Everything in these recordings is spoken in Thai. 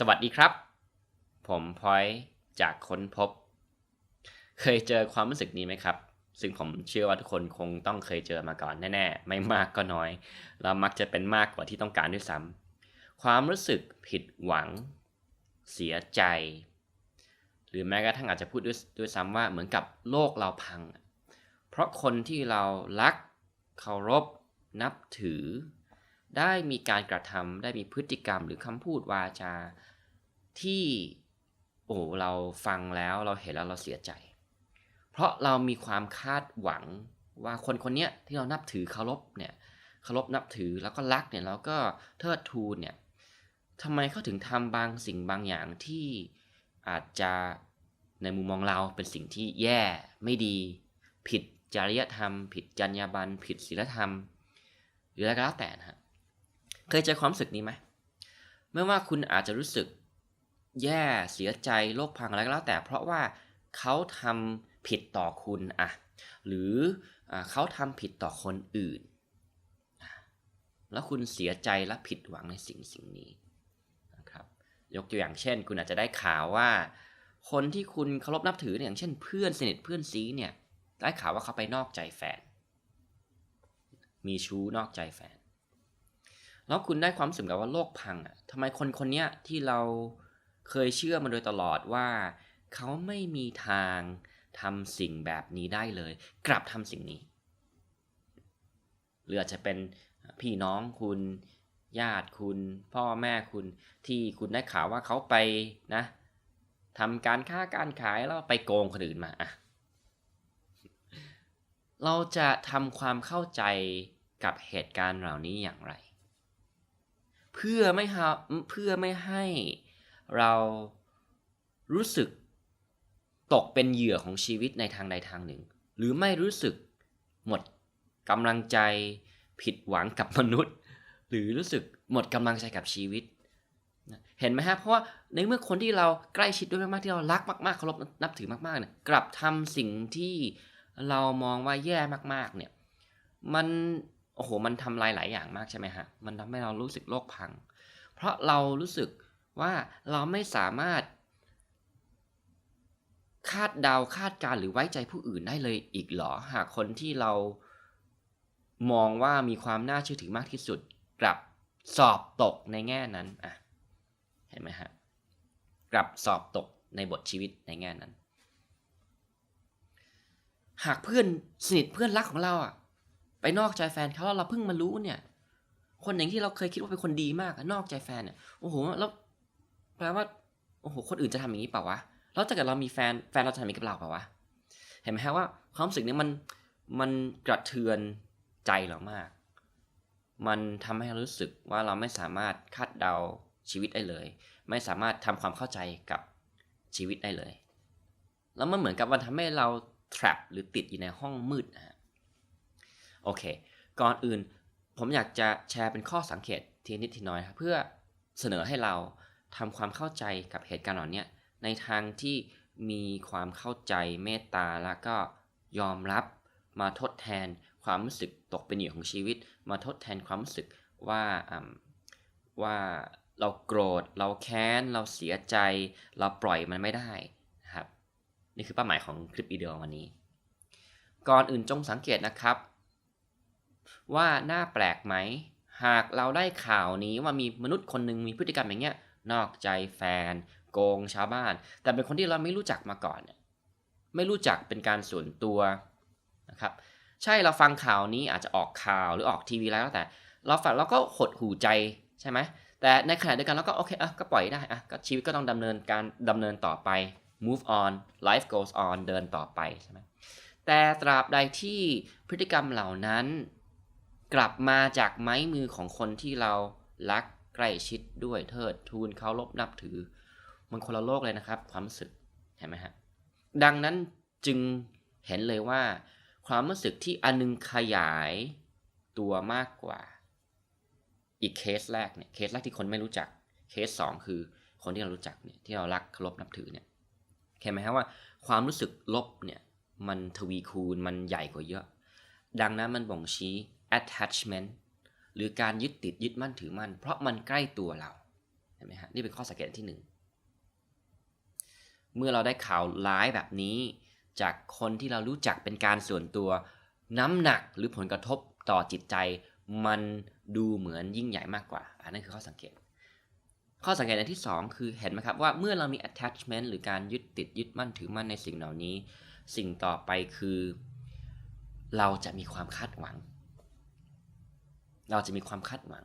สวัสดีครับ ผมพอยจากค้นพบ เคยเจอความรู้สึกนี้ไหมครับ ซึ่งผมเชื่อว่าทุกคนคงต้องเคยเจอมาก่อนแน่ๆ ไม่มากก็น้อยแล้วมักจะเป็นมากกว่าที่ต้องการด้วยซ้ำความรู้สึกผิดหวัง เสียใจ หรือแม้กระทั่งอาจจะพูดด้วยด้วยซ้ำว่าเหมือนกับโลกเราพัง เพราะคนที่เรารักเคารพนับถือ ได้มีการกระทำได้มีพฤติกรรมหรือคำพูดวาจา ที่โอ้เราฟังแล้วเราเห็นแล้วเราเสียใจ เพราะเรามีความคาดหวังว่าคนคนนี้ที่เรานับถือเคารพเนี่ยเคารพนับถือแล้วก็รักเนี่ยแล้วก็เทิดทูนเนี่ยทำไมเขาถึงทำบางสิ่งบางอย่างที่อาจจะในมุมมองเราเป็นสิ่งที่แย่ไม่ดี ผิดจริยธรรม ผิดจรรยาบรรณผิดศีลธรรม หรืออะไรก็แล้วแต่นะฮะ เคยเจอความรู้สึกนี้ไหมไม่ว่าคุณอาจจะรู้สึกแย่เสียใจโลกพังอะไรก็แล้วแต่ เพราะว่าเขาทำผิดต่อคุณอะหรืออเขาทำผิดต่อคนอื่น แล้วคุณเสียใจและผิดหวังในสิ่งสิ่งนี้นะครับยกตัวอย่างเช่น คุณอาจจะได้ข่าวว่า คนที่คุณเคารพนับถืออย่างเช่น เพื่อนสนิทเพื่อนซีเนี่ยได้ข่าวว่าเขาไปนอกใจแฟน มีชู้นอกใจแฟน แล้วคุณได้ความรู้สึกกับว่าโลกพังอะทำไมคนคนนี้ที่เราเคยเชื่อมาโดยตลอดว่า เขาไม่มีทางทำสิ่งแบบนี้ได้เลย กลับทำสิ่งนี้หรืออาจจะเป็นพี่น้องคุณญาติคุณ พ่อแม่คุณที่คุณได้ข่าวว่าเขาไปนะทำการค้าการขายแล้วไปโกงคนอื่นมาอะเราจะทำความเข้าใจกับเหตุการณ์เหล่านี้อย่างไร เพื่อไม่ฮะเพื่อไม่ให้เรารู้สึกตกเป็นเหยื่อของชีวิตในทางใดทางหนึ่ง หรือไม่รู้สึกหมดกำลังใจผิดหวังกับมนุษย์ หรือรู้สึกหมดกำลังใจกับชีวิต เห็นไหมฮะเพราะว่าในเมื่อคนที่เราใกล้ชิดด้วยมากๆที่เรารักมากๆเคารพนับถือมากๆเนี่ยกลับทำสิ่งที่เรามองว่าแย่มากๆเนี่ยมัน โอ้โห มันทำลายหลายอย่างมากใช่ไหมฮะ มันทำให้เรารู้สึกโลกพัง เพราะเรารู้สึกว่าเราไม่สามารถ คาดเดาคาดการหรือไว้ใจผู้อื่นได้เลยอีกหรอ หากคนที่เรามองว่ามีความน่าเชื่อถือมากที่สุดกลับสอบตกในแง่นั้นอะเห็นไหมฮะกลับสอบตกในบทชีวิตในแง่นั้น หากเพื่อนสนิทเพื่อนรักของเราอะ ไปนอกใจแฟนเขาเราเพิ่งมารู้เนี่ย คนอย่างที่เราเคยคิดว่าเป็นคนดีมากนอกใจแฟนเนี่ยโอ้โหแล้วแปลว่าโอ้โหคนอื่นจะทำอย่างนี้เปล่าวะแล้วถ้าเกิดเรามีแฟนแฟนเราจะทำอย่างนี้กับเราเปล่าวะเห็นไหมฮะว่าความรู้สึกนี้มันมันกระเทือนใจเรามาก มันทำให้เรารู้สึกว่าเราไม่สามารถคาดเดาชีวิตได้เลย ไม่สามารถทำความเข้าใจกับชีวิตได้เลย แล้วมันเหมือนกับมันทำให้เรา trap หรือติดอยู่ในห้องมืดนะฮะ โอเค ก่อนอื่นผมอยากจะแชร์เป็นข้อสังเกตทีนิดทีน้อยครับเพื่อเสนอให้เราทำความเข้าใจกับเหตุการณ์เหล่านี้ในทางที่มีความเข้าใจเมตตาแล้วก็ยอมรับมาทดแทนความรู้สึกตกเป็นเหยื่อของชีวิต มาทดแทนความรู้สึกว่าว่าเราโกรธ เราแค้น เราเสียใจ เราปล่อยมันไม่ได้นะครับ นี่คือเป้าหมายของคลิปวิดีโอวันนี้ ก่อนอื่นจงสังเกตนะครับ ว่าน่าแปลกไหม หากเราได้ข่าวนี้ว่ามีมนุษย์คนหนึ่งมีพฤติกรรมอย่างเงี้ยนอกใจแฟน โกงชาวบ้าน แต่เป็นคนที่เราไม่รู้จักมาก่อนเนี่ยไม่รู้จักเป็นการส่วนตัวนะครับใช่เราฟังข่าวนี้อาจจะออกข่าวหรือออกทีวีแล้วแต่ เราฟังเราก็หดหูใจใช่ไหมแต่ในขณะเดียวกันเราก็โอเคอะก็ปล่อยได้อะก็ชีวิตก็ต้องดำเนินการดำเนินต่อไป move on life goes on เดินต่อไปใช่ไหมแต่ตราบใดที่พฤติกรรมเหล่านั้น กลับมาจากไม้มือของคนที่เรารักใกล้ชิดด้วยเทิดทูนเคารพนับถือ มันคนละโลกเลยนะครับ ความรู้สึกเห็นไหมฮะดังนั้นจึงเห็นเลยว่า ความรู้สึกที่อันนึงขยายตัวมากกว่า อีกเคสแรกเนี่ยเคสแรกที่คนไม่รู้จักเคสสองคือคนที่เรารู้จักเนี่ยที่เรารักเคารพนับถือเนี่ยเห็นไหมฮะว่าความรู้สึกลบเนี่ยมันทวีคูณมันใหญ่กว่าเยอะ ดังนั้นมันบ่งชี้ attachment หรือการยึดติดยึดมั่นถือมั่น เพราะมันใกล้ตัวเราเห็นไหมฮะนี่เป็นข้อสังเกตที่หนึ่งเมื่อเราได้ข่าวร้ายแบบนี้ จากคนที่เรารู้จักเป็นการส่วนตัว น้ำหนักหรือผลกระทบต่อจิตใจ มันดูเหมือนยิ่งใหญ่มากกว่า อันนั้นคือข้อสังเกต ข้อสังเกตอันที่ 2 คือเห็นไหมครับว่าเมื่อเรามี attachment หรือการยึดติดยึดมั่นถือมั่นในสิ่งเหล่านี้ สิ่งต่อไปคือ เราจะมีความคาดหวัง เราจะมีความคาดหวัง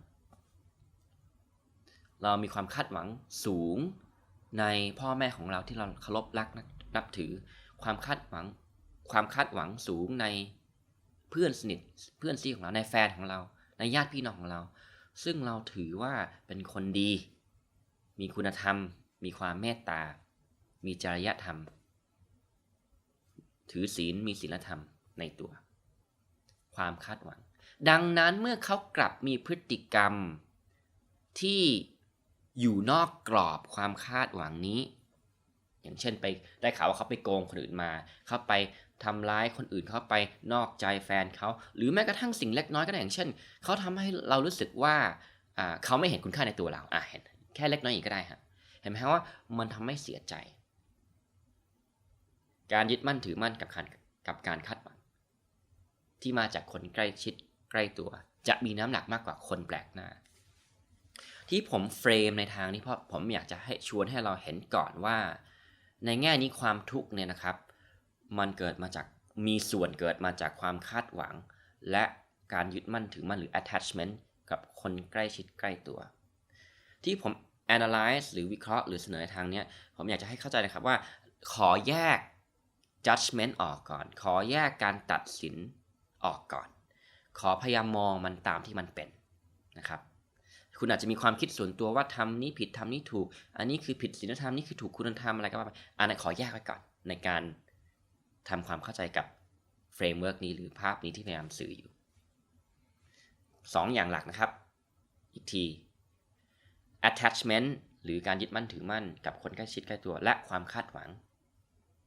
เรามีความคาดหวังสูงในพ่อแม่ของเราที่เราเคารพรักนับถือ ความคาดหวัง ความคาดหวังสูงในเพื่อนสนิทเพื่อนซีของเราในแฟนของเรา ในญาติพี่น้องของเรา ซึ่งเราถือว่าเป็นคนดี มีคุณธรรม มีความเมตตา มีจริยธรรม ถือศีลมีศีลธรรมในตัว ความคาดหวัง ดังนั้นเมื่อเขากลับมีพฤติกรรม ที่อยู่นอกกรอบความคาดหวังนี้ อย่างเช่นไปได้ข่าวว่าเขาไปโกงคนอื่นมา เขาไปทำร้ายคนอื่น เขาไปนอกใจแฟนเขา หรือแม้กระทั่งสิ่งเล็กน้อยก็ได้อย่างเช่น เขาทำให้เรารู้สึกว่าเขาไม่เห็นคุณค่าในตัวเราอะเห็นแค่เล็กน้อยอีกก็ได้ฮะเห็นไหมว่ามันทำให้เสียใจ การยึดมั่นถือมั่นกับการกับการคาดหวังที่มาจากคนใกล้ชิด ใกล้ตัว จะมีน้ำหนักมากกว่าคนแปลกหน้า ที่ผมเฟรมในทางนี้เพราะผมอยากจะให้ชวนให้เราเห็นก่อนว่า ในแง่นี้ความทุกข์เนี่ยนะครับ มันเกิดมาจากมีส่วนเกิดมาจากความคาดหวัง และการยึดมั่นถือมั่นหรือ attachment กับคนใกล้ชิดใกล้ตัว ที่ผม analyze หรือวิเคราะห์หรือเสนอทางนี้ผมอยากจะให้เข้าใจนะครับว่า ขอแยก judgment ออกก่อน ขอแยกการตัดสินออกก่อน ขอพยายามมองมันตามที่มันเป็นนะครับ คุณอาจจะมีความคิดส่วนตัวว่าทำนี้ผิดทำนี้ถูก อันนี้คือผิดศีลธรรมนี่คือถูกคุณธรรมอะไรก็ว่าไปอันนั้นขอแยกไว้ก่อนในการทำความเข้าใจกับเฟรมเวิร์กนี้หรือภาพนี้ที่พยายามสื่ออยู่สองอย่างหลักนะครับ อีกที attachment หรือการยึดมั่นถือมั่นกับคนใกล้ชิดใกล้ตัวและความคาดหวัง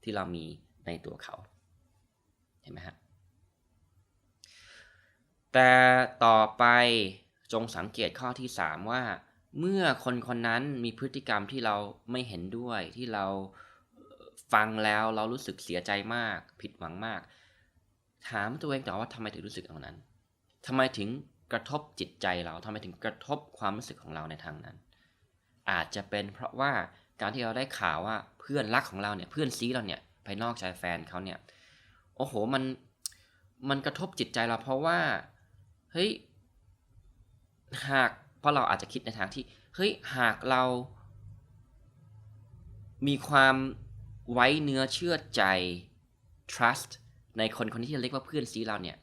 ที่เรามีในตัวเขา เห็นไหมฮะ แต่ต่อไปจงสังเกตข้อที่ 3 ว่า เมื่อคนคนนั้นมีพฤติกรรมที่เราไม่เห็นด้วยที่เราฟังแล้วเรารู้สึกเสียใจมาก ผิดหวังมาก ถามตัวเองต่อว่าทำไมถึงรู้สึกอย่างนั้นทำไมถึงกระทบจิตใจเราทำไมถึงกระทบความรู้สึกของเราในทางนั้น อาจจะเป็นเพราะว่าการที่เราได้ข่าวว่าเพื่อนรักของเราเนี่ยเพื่อนซีเราเนี่ยไปนอกใจแฟนเขาเนี่ยโอ้โหมันมันกระทบจิตใจเราเพราะว่า เฮ้ย หาก เพราะเราอาจจะคิดในทางที่ เฮ้ย หากเรา มีความไว้เนื้อเชื่อใจ trust ในคนคนที่เรียกว่าเพื่อนซีเราเนี่ย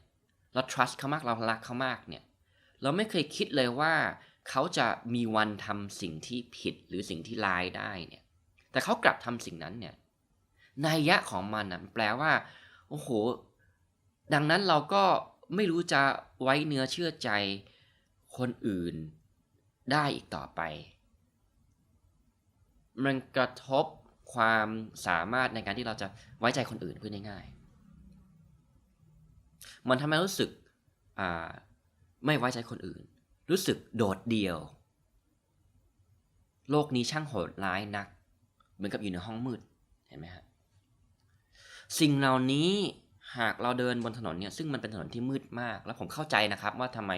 เรา trust เขามาก เรารักเขามากเนี่ย เราไม่เคยคิดเลยว่าเขาจะมีวันทำสิ่งที่ผิดหรือสิ่งที่ลายได้เนี่ย แต่เขากลับทำสิ่งนั้นเนี่ยนัยยะของมันนะแปลว่า โอ้โห ดังนั้นเราก็ ไม่รู้จะไว้เนื้อเชื่อใจคนอื่นได้อีกต่อไป มันกระทบความสามารถในการที่เราจะไว้ใจคนอื่นพูดง่ายๆมันทำให้รู้สึกไม่ไว้ใจคนอื่น รู้สึกโดดเดี่ยว โลกนี้ช่างโหดร้ายนัก เหมือนกับอยู่ในห้องมืด เห็นไหมฮะ สิ่งเหล่านี้ หากเราเดินบนถนนเนี่ยซึ่งมันเป็นถนนที่มืดมาก แล้วผมเข้าใจนะครับว่าทำไม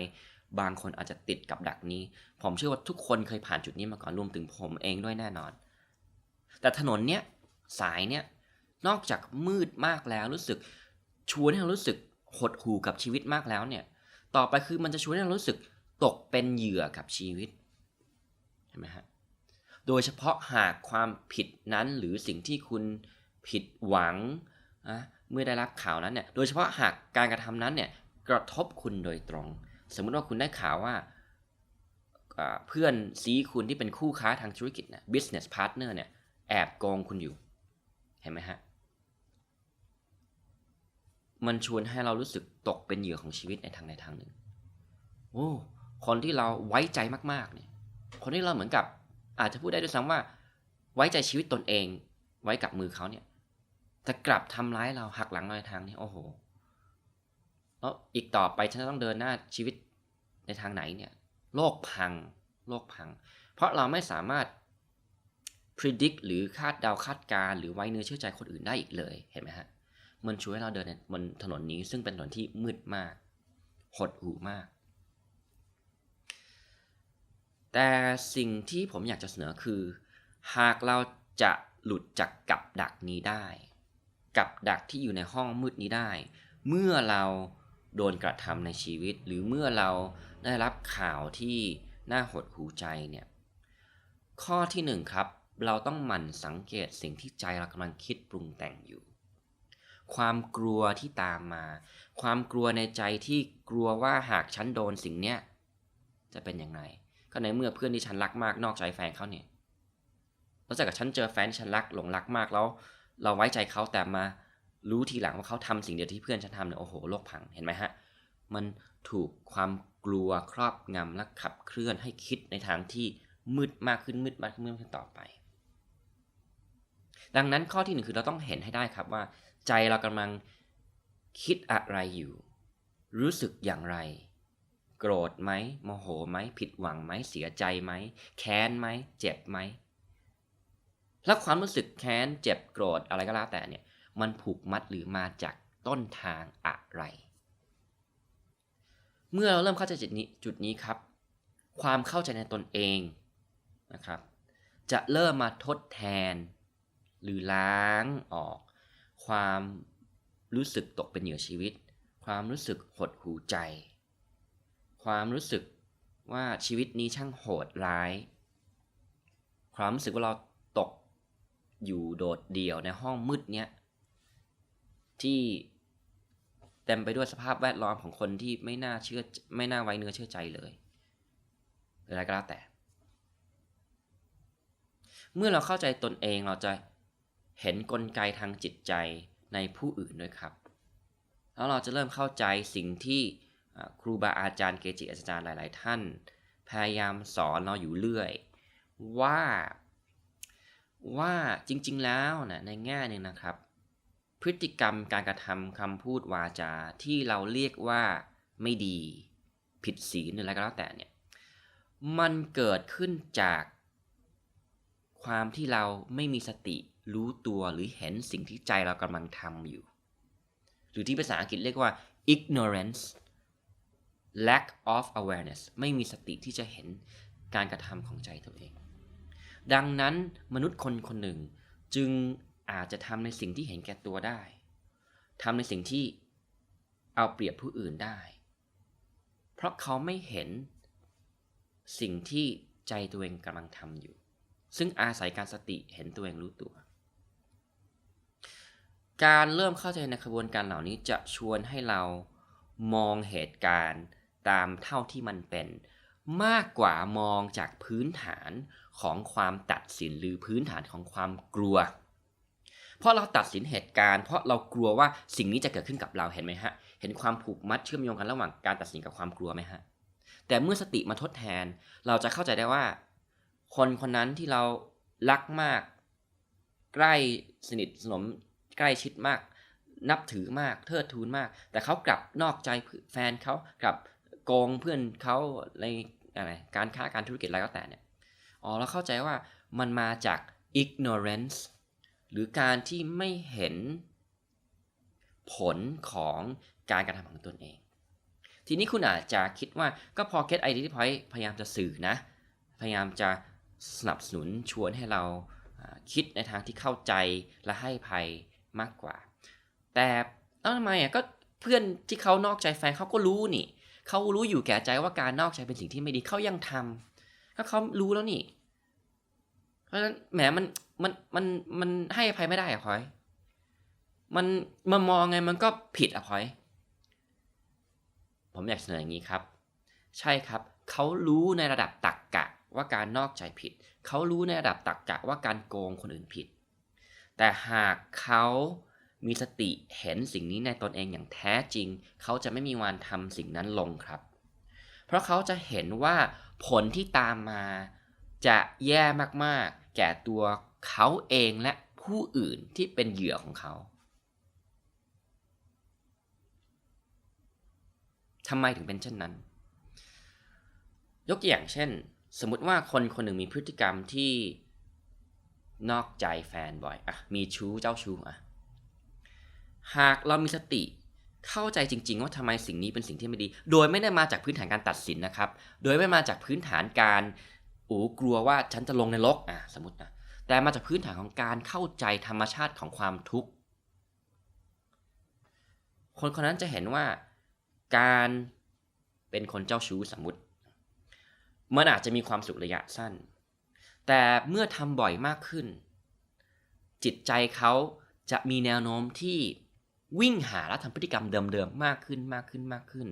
บางคนอาจจะติดกับดักนี้ ผมเชื่อว่าทุกคนเคยผ่านจุดนี้มาก่อนรวมถึงผมเองด้วยแน่นอน แต่ถนนเนี้ยสายเนี้ยนอกจากมืดมากแล้วรู้สึกชวนให้เรารู้สึกหดหู่กับชีวิตมากแล้วเนี่ยต่อไปคือมันจะชวนให้เรารู้สึกตกเป็นเหยื่อกับชีวิตเห็นไหมฮะโดยเฉพาะหากความผิดนั้นหรือสิ่งที่คุณผิดหวังนะ เมื่อได้รับข่าวนั้นเนี่ยโดยเฉพาะหากการกระทำนั้นเนี่ยกระทบคุณโดยตรง สมมุติว่าคุณได้ข่าวว่าเพื่อนซีคุณที่เป็นคู่ค้าทางธุรกิจเนี่ย business partner เนี่ยแอบโกงคุณอยู่ เห็นไหมฮะ มันชวนให้เรารู้สึกตกเป็นเหยื่อของชีวิตในทางใดทางหนึ่ง โอ้ คนที่เราไว้ใจมากๆเนี่ย คนที่เราเหมือนกับอาจจะพูดได้ด้วยซ้ำว่า ไว้ใจชีวิตตนเอง ไว้กับมือเขาเนี่ย แต่กลับทำร้ายเราหักหลังเราในทางนี้โอ้โห แล้วอีกต่อไปฉันจะต้องเดินหน้าชีวิตในทางไหนเนี่ย โลกพัง โลกพัง เพราะเราไม่สามารถ predict หรือคาดเดาคาดการณ์หรือไว้เนื้อเชื่อใจคนอื่นได้อีกเลยเห็นไหมฮะมันช่วยให้เราเดินบนถนนนี้ซึ่งเป็นถนนที่มืดมาก หดหูมาก แต่สิ่งที่ผมอยากจะเสนอคือ หากเราจะหลุดจากกับดักนี้ได้ กับดักที่อยู่ในห้องมืดนี้ได้ เมื่อเราโดนกระทำในชีวิต หรือเมื่อเราได้รับข่าวที่น่าหดหูใจเนี่ยข้อที่หนึ่งครับ เราต้องหมั่นสังเกตสิ่งที่ใจเรากำลังคิดปรุงแต่งอยู่ ความกลัวที่ตามมา ความกลัวในใจที่กลัวว่าหากฉันโดนสิ่งเนี้ยจะเป็นอยังไงก็ในเมื่อเพื่อนที่ฉันรักมากนอกใจแฟนเขาเนี่ยแล้วจากกับฉันเจอแฟนที่ฉันรักหลงรักมากแล้ว เราไว้ใจเขาแต่มารู้ทีหลังว่าเขาทำสิ่งเดียวที่เพื่อนฉันทำเนี่ยโอ้โหโลกพังเห็นไหมฮะมันถูกความกลัวครอบงำและขับเคลื่อนให้คิดในทางที่มืดมากขึ้นมืดมากขึ้นมืดขึ้นต่อไป ดังนั้นข้อที่หนึ่งคือเราต้องเห็นให้ได้ครับว่า ใจเรากำลังคิดอะไรอยู่ รู้สึกอย่างไร โกรธไหมโมโหไหมผิดหวังไหมเสียใจไหมแค้นไหมเจ็บไหม และความรู้สึกแค้นเจ็บโกรธอะไรก็แล้วแต่เนี่ยมันผูกมัดหรือมาจากต้นทางอะไร เมื่อเราเริ่มเข้าใจจุดนี้จุดนี้ครับ ความเข้าใจในตนเองนะครับ จะเริ่มมาทดแทน หรือล้างออก ความรู้สึกตกเป็นเหยื่อชีวิต ความรู้สึกหดหูใจ ความรู้สึกว่าชีวิตนี้ช่างโหดร้าย ความรู้สึกว่าเรา อยู่โดดเดี่ยวในห้องมืดเนี้ยที่เต็มไปด้วยสภาพแวดล้อมของคนที่ไม่น่าเชื่อไม่น่าไว้เนื้อเชื่อใจเลยอะไรก็แล้วแต่ เมื่อเราเข้าใจตนเองเราจะเห็นนกลไกทางจิตใจในผู้อื่นด้วยครับ แล้วเราจะเริ่มเข้าใจสิ่งที่ครูบาอาจารย์เกจิอาจารย์หลาย ๆ ท่าน พยายามสอนเราอยู่เรื่อย ว่า ว่าจริงๆแล้วนะในแง่หนึ่งนะครับ พฤติกรรมการกระทำคำพูดวาจาที่เราเรียกว่าไม่ดี ผิดศีลหรืออะไรก็แล้วแต่เนี่ยมันเกิดขึ้นจากความที่เราไม่มีสติรู้ตัวหรือเห็นสิ่งที่ใจเรากำลังทำอยู่ หรือที่ภาษาอังกฤษเรียกว่า ignorance lack of awareness ไม่มีสติที่จะเห็นการกระทำของใจตัวเอง ดังนั้นมนุษย์คนคนหนึ่งจึงอาจจะทำในสิ่งที่เห็นแก่ตัวได้ทำในสิ่งที่เอาเปรียบผู้อื่นได้ เพราะเขาไม่เห็นสิ่งที่ใจตัวเองกำลังทำอยู่ ซึ่งอาศัยการสติเห็นตัวเองรู้ตัว การเริ่มเข้าใจในกระบวนการเหล่านี้จะชวนให้เรามองเหตุการณ์ตามเท่าที่มันเป็น มากกว่ามองจากพื้นฐานของความตัดสินหรือพื้นฐานของความกลัว เพราะเราตัดสินเหตุการณ์เพราะเรากลัวว่าสิ่งนี้จะเกิดขึ้นกับเราเห็นไหมฮะ เห็นความผูกมัดเชื่อมโยงกันระหว่างการตัดสินกับความกลัวไหมฮะ แต่เมื่อสติมาทดแทน เราจะเข้าใจได้ว่า คนคนนั้นที่เรารักมาก ใกล้สนิทสนมใกล้ชิดมาก นับถือมากเทิดทูนมาก แต่เขากลับนอกใจแฟนเขากลับ โกงเพื่อนเขาในอะไรการค้าการธุรกิจอะไรก็แต่เนี่ยอ๋อเราเข้าใจว่ามันมาจาก ignorance หรือการที่ไม่เห็นผลของการกระทำของตนเอง ทีนี้คุณอาจจะคิดว่าก็พอเคสไอเดียที่พอยพยายามจะสื่อนะ พยายามจะสนับสนุนชวนให้เราคิดในทางที่เข้าใจและให้ภัยมากกว่า แต่เอ้าทำไมอะก็เพื่อนที่เขานอกใจแฟนเขาก็รู้นี่ เขารู้อยู่แก่ใจว่าการนอกใจเป็นสิ่งที่ไม่ดีเขายังทำก็เขารู้แล้วนี่ เพราะฉะนั้นแหมมันมันมันมันให้อภัยไม่ได้อะพอย มันมามองไงมันก็ผิดอะพอย ผมอยากเสนออย่างนี้ครับ ใช่ครับ เขารู้ในระดับตักกะว่าการนอกใจผิด เขารู้ในระดับตักกะว่าการโกงคนอื่นผิด แต่หากเขา มีสติเห็นสิ่งนี้ในตนเองอย่างแท้จริง เขาจะไม่มีวันทำสิ่งนั้นลงครับ เพราะเขาจะเห็นว่าผลที่ตามมาจะแย่มากๆ แก่ตัวเขาเองและผู้อื่นที่เป็นเหยื่อของเขาทำไมถึงเป็นเช่นนั้น ยกตัวอย่างเช่น สมมติว่าคนคนหนึ่งมีพฤติกรรมที่นอกใจแฟนบ่อยอะมีชู้เจ้าชู้อะ หากเรามีสติเข้าใจจริง ๆ ว่าทำไมสิ่งนี้เป็นสิ่งที่ไม่ดี โดยไม่ได้มาจากพื้นฐานการตัดสินนะครับ โดยไม่มาจากพื้นฐานการอ้กลัวว่าฉันจะลงในรกอะสมมตินะแต่มาจากพื้นฐานของการเข้าใจธรรมชาติของความทุกข์ คนคนนั้นจะเห็นว่าการเป็นคนเจ้าชู้สมมติ มันอาจจะมีความสุขระยะสั้น แต่เมื่อทำบ่อยมากขึ้น จิตใจเขาจะมีแนวโน้มที่ วิ่งหาและทำพฤติกรรมเดิมๆมากขึ้นมากขึ้นมากขึ้น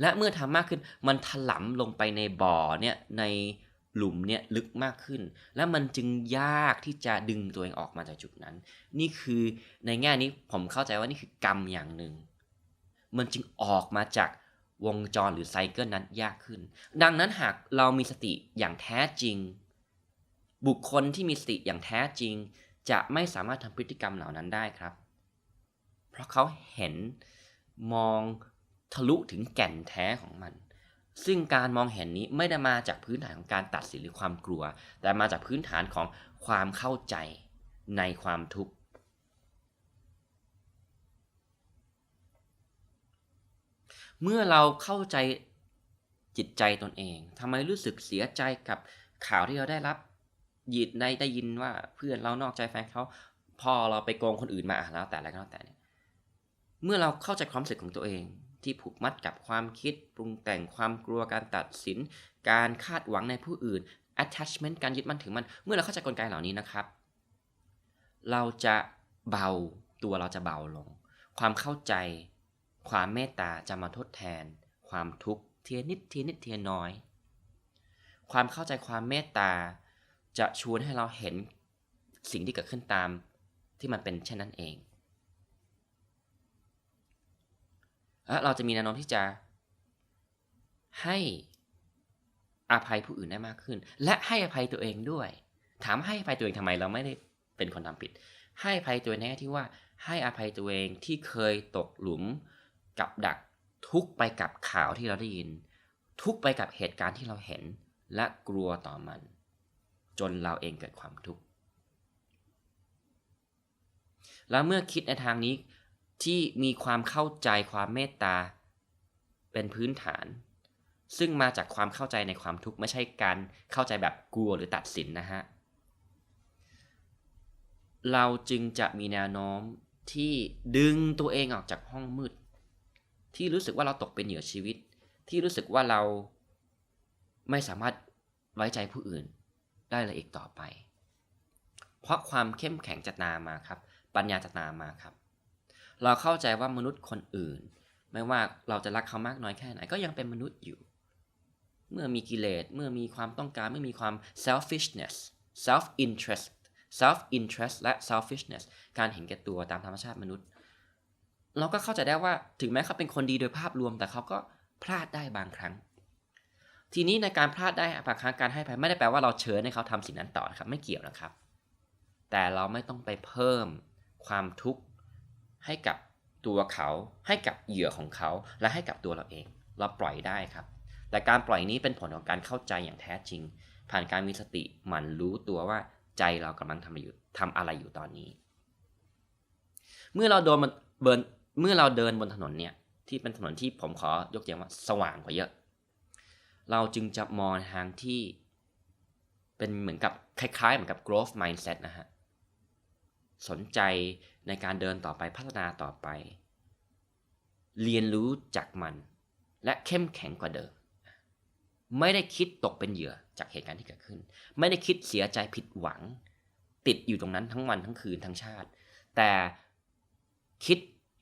และเมื่อทำมากขึ้นมันถลำลงไปในบ่อเนี่ยในหลุมเนี่ยลึกมากขึ้น และมันจึงยากที่จะดึงตัวเองออกมาจากจุดนั้น นี่คือในแง่นี้ผมเข้าใจว่านี่คือกรรมอย่างหนึ่ง มันจึงออกมาจากวงจรหรือไซเคิลนั้นยากขึ้น ดังนั้นหากเรามีสติอย่างแท้จริง บุคคลที่มีสติอย่างแท้จริง จะไม่สามารถทำพฤติกรรมเหล่านั้นได้ครับ ราะเขาเห็นมองทะลุถึงแก่นแท้ของมัน ซึ่งการมองเห็นนี้ไม่ได้มาจากพื้นฐานของการตัดสินหรือความกลัว แต่มาจากพื้นฐานของความเข้าใจในความทุกข์เมื่อเราเข้าใจจิตใจตนเองทำไมรู้สึกเสียใจกับข่าวที่เราได้รับยินได้ได้ยินว่าเพื่อนเรานอกใจแฟนเขาพ่อเราไปโกงคนอื่นมาแล้วแต่อะไรก็แล้วแต่เนี่ย เมื่อเราเข้าใจความรู้สึกของตัวเอง ที่ผูกมัดกับความคิด ปรุงแต่งความกลัวการตัดสิน การคาดหวังในผู้อื่น attachment การยึดมั่นถือมัน เมื่อเราเข้าใจกลไกเหล่านี้นะครับ เราจะเบาตัวเราจะเบาลง ความเข้าใจ ความเมตตาจะมาทดแทน ความทุกข์เทียนิดเทียนิดเทียน้อย ความเข้าใจความเมตตา จะชวนให้เราเห็นสิ่งที่เกิดขึ้นตามที่มันเป็นเช่นนั้นเองและ เราจะมีแนวโน้มที่จะให้อภัยผู้อื่นได้มากขึ้น และให้อภัยตัวเองด้วย ถามให้อภัยตัวเองทำไมเราไม่ได้เป็นคนทำผิด ให้อภัยตัวเองในแง่ที่ว่าให้อภัยตัวเองที่เคยตกหลุมกับดักทุกไปกับข่าวที่เราได้ยิน ทุกไปกับเหตุการณ์ที่เราเห็น และกลัวต่อมัน จนเราเองเกิดความทุกข์แล้วเมื่อคิดในทางนี้ ที่มีความเข้าใจความเมตตา เป็นพื้นฐาน ซึ่งมาจากความเข้าใจในความทุกข์ไม่ใช่การเข้าใจแบบกลัวหรือตัดสินนะฮะ เราจึงจะมีแนวโน้มที่ดึงตัวเองออกจากห้องมืด ที่รู้สึกว่าเราตกเป็นเหยื่อชีวิต ที่รู้สึกว่าเราไม่สามารถไว้ใจผู้อื่นได้เลยอีกต่อไป เพราะความเข้มแข็งจะตามมาครับ ปัญญาจะตามมาครับ เราเข้าใจว่ามนุษย์คนอื่น ไม่ว่าเราจะรักเขามากน้อยแค่ไหนก็ยังเป็นมนุษย์อยู่ เมื่อมีกิเลสเมื่อมีความต้องการเมื่อมีความ selfishness self interest self interest และ selfishness การเห็นแก่ตัวตามธรรมชาติมนุษย์ เราก็เข้าใจได้ว่าถึงแม้เขาเป็นคนดีโดยภาพรวมแต่เขาก็พลาดได้บางครั้ง ทีนี้ในการพลาดได้บางครั้งการให้ภัยไม่ได้แปลว่าเราเชิญให้เขาทำสิ่งนั้นต่อนะครับ ไม่เกี่ยวนะครับ แต่เราไม่ต้องไปเพิ่มความทุกข์ ให้กับตัวเขาให้กับเหยื่อของเขา และให้กับตัวเราเอง เราปล่อยได้ครับ แต่การปล่อยนี้เป็นผลของการเข้าใจอย่างแท้จริง ผ่านการมีสติหมั่นรู้ตัวว่าใจเรากำลังทำอะไรอยู่ทำอะไรอยู่ตอนนี้ เมื่อเราโดนมันเบินเมื่อเราเดินบนถนนเนี่ยที่เป็นถนนที่ผมขอยกตัวอย่างว่าสว่างกว่าเยอะ เราจึงจะมองทางที่เป็นเหมือนกับคล้ายๆ เหมือนกับ growth mindset นะฮะ สนใจในการเดินต่อไปพัฒนาต่อไป เรียนรู้จากมัน และเข้มแข็งกว่าเดิม ไม่ได้คิดตกเป็นเหยื่อจากเหตุการณ์ที่เกิดขึ้น ไม่ได้คิดเสียใจผิดหวัง ติดอยู่ตรงนั้นทั้งวันทั้งคืนทั้งชาติ แต่คิด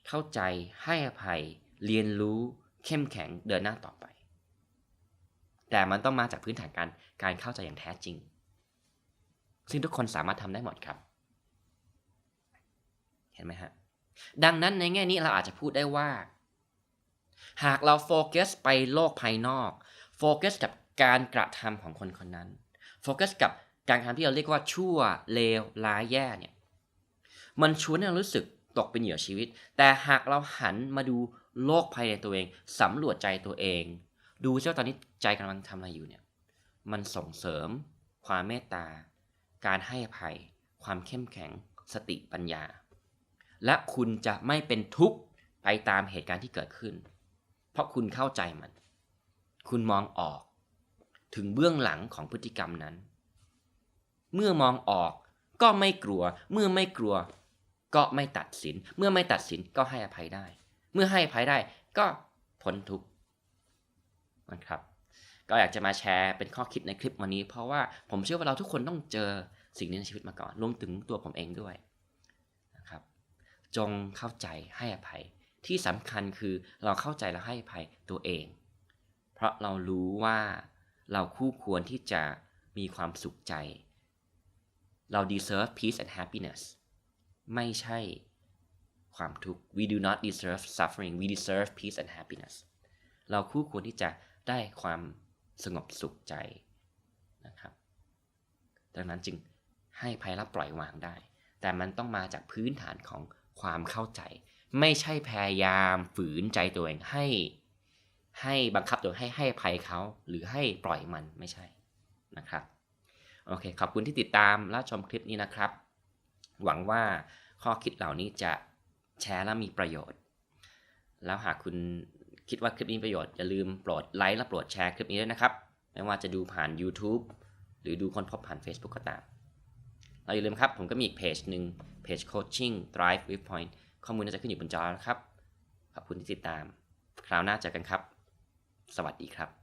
เข้าใจให้อภัย เรียนรู้เข้มแข็งเดินหน้าต่อไป แต่มันต้องมาจากพื้นฐานการการเข้าใจอย่างแท้จริง ซึ่งทุกคนสามารถทำได้หมดครับ เห็นไหมฮะ ดังนั้นในแง่นี้เราอาจจะพูดได้ว่า หากเราโฟกัสไปโลกภายนอกโฟกัสกับการกระทำของคนคนนั้นโฟกัสกับการกระทำที่เราเรียกว่าชั่วเลวร้ายแย่เนี่ยมันชวนให้เรารู้สึกตกเป็นเหยื่อชีวิต แต่หากเราหันมาดูโลกภายในตัวเองสำรวจใจตัวเอง ดูซิว่าตอนนี้ใจกำลังทำอะไรอยู่เนี่ยมันส่งเสริม ความเมตตา การให้อภัย ความเข้มแข็ง สติปัญญา และคุณจะไม่เป็นทุกข์ไปตามเหตุการณ์ที่เกิดขึ้น เพราะคุณเข้าใจมัน คุณมองออก ถึงเบื้องหลังของพฤติกรรมนั้น เมื่อมองออกก็ไม่กลัว เมื่อไม่กลัว ก็ไม่ตัดสิน เมื่อไม่ตัดสินก็ให้อภัยได้ เมื่อให้อภัยได้ก็พ้นทุกข์นะครับก็อยากจะมาแชร์เป็นข้อคิดในคลิปวันนี้ เพราะว่าผมเชื่อว่าเราทุกคนต้องเจอสิ่งนี้ในชีวิตมาก่อนรวมถึงตัวผมเองด้วย จงเข้าใจให้อภัย ที่สำคัญคือเราเข้าใจและให้อภัยตัวเอง เพราะเรารู้ว่าเราคู่ควรที่จะมีความสุขใจ เรา deserve peace and happiness ไม่ใช่ความทุกข์ we do not deserve suffering we deserve peace and happiness เราคู่ควรที่จะได้ความสงบสุขใจนะครับ ดังนั้นจึงให้ภัยรับปล่อยวางได้ แต่มันต้องมาจากพื้นฐานของ ความเข้าใจ ไม่ใช่พยายามฝืนใจตัวเองให้ ให้บังคับตัวให้ให้ภัยเขาหรือให้ปล่อยมันไม่ใช่นะครับโอเคขอบคุณที่ติดตามและชมคลิปนี้นะครับ หวังว่าข้อคิดเหล่านี้จะแชร์และมีประโยชน์ แล้วหากคุณคิดว่าคลิปนี้ประโยชน์อย่าลืมโปรดไลค์และโปรดแชร์คลิปนี้ด้วยนะครับ ไม่ว่าจะดูผ่าน YouTube หรือดูคนพบผ่าน Facebook ก็ตาม เราอย่าลืมครับ ผมก็มีอีกเพจหนึ่งเพจ coaching drive with point ข้อมูลน่าจะขึ้นอยู่บนจอแล้วนะครับ ขอบคุณที่ติดตาม คราวหน้าเจอกันครับ สวัสดีครับ